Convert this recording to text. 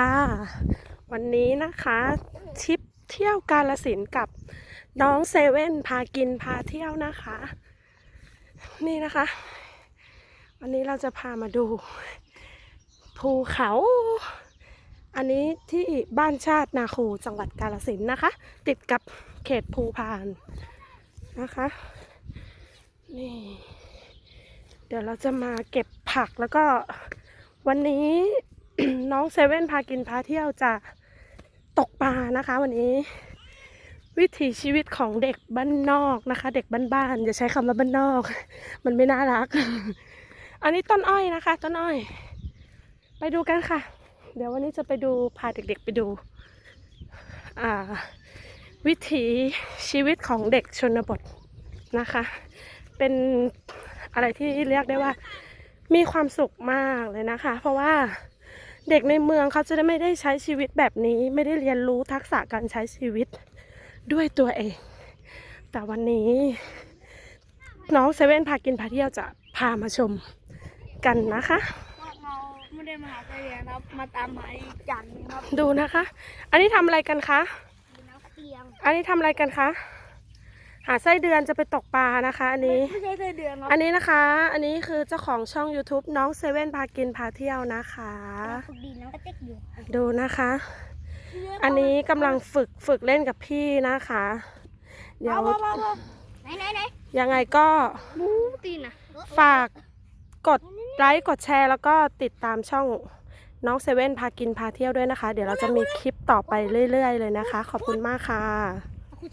ค่ะ วันนี้นะคะทริปเที่ยวกาลสินกับน้องเซเว่นพากินพาเที่ยวนะคะ นี่นะคะ วันนี้เราจะพามาดู ภูเขา อันนี้ที่บ้านชาตินาคูจังหวัดกาลสินนะคะ ติดกับเขตภูพานนะคะ นี่ เดี๋ยวเราจะมาเก็บผักแล้วก็วันนี้ น้องเซเว่นพากินพาเที่ยวจะตกปลานะคะวันนี้ วิถีชีวิตของเด็กบ้านนอกนะคะ เด็กบ้านๆอย่าใช้คำว่าบ้านนอก มันไม่น่ารัก อันนี้ต้นอ้อยนะคะ ต้นอ้อย ไปดูกันค่ะ เดี๋ยววันนี้จะไปดูพาเด็กๆไปดู อ่า วิถีชีวิตของเด็กชนบทนะคะ เป็นอะไรที่เรียกได้ว่ามีความสุขมากเลยนะคะ เพราะว่า เด็กในเมืองเขาจะได้ไม่ได้ใช้ชีวิตแบบนี้ ไม่ได้เรียนรู้ทักษะการใช้ชีวิตด้วยตัวเอง แต่วันนี้ น้องเซเว่นพากินพาเที่ยวจะพามาชมกันนะคะเราไม่ได้มาหาไส้เดือนครับมาตามหาอีกจันทร์ครับ ดูนะคะ อันนี้ทำอะไรกันคะดูน้ำเตียงอันนี้ทำอะไรกันคะ หาไส้เดือนจะไปตกปลานะคะ อันนี้ ไม่ใช่ไส้เดือนครับอันนี้นะคะ อันนี้คือเจ้าของช่อง YouTube น้องเซเว่นพากินพาเที่ยวนะคะ ฝึกดีน้ำกระเต็กอยู่ดูนะคะ อันนี้กำลังฝึกฝึกเล่นกับพี่นะคะ เดี๋ยวว้าวว้าวว้าวไหนไหนไหนยังไงก็หมูตีนอะฝากกดไลค์กดแชร์แล้วก็ติดตามช่องน้องเซเว่นพากินพาเที่ยวด้วยนะคะ เดี๋ยวเราจะมีคลิปต่อไปเรื่อย ๆ เลยนะคะ ขอบคุณมากค่ะ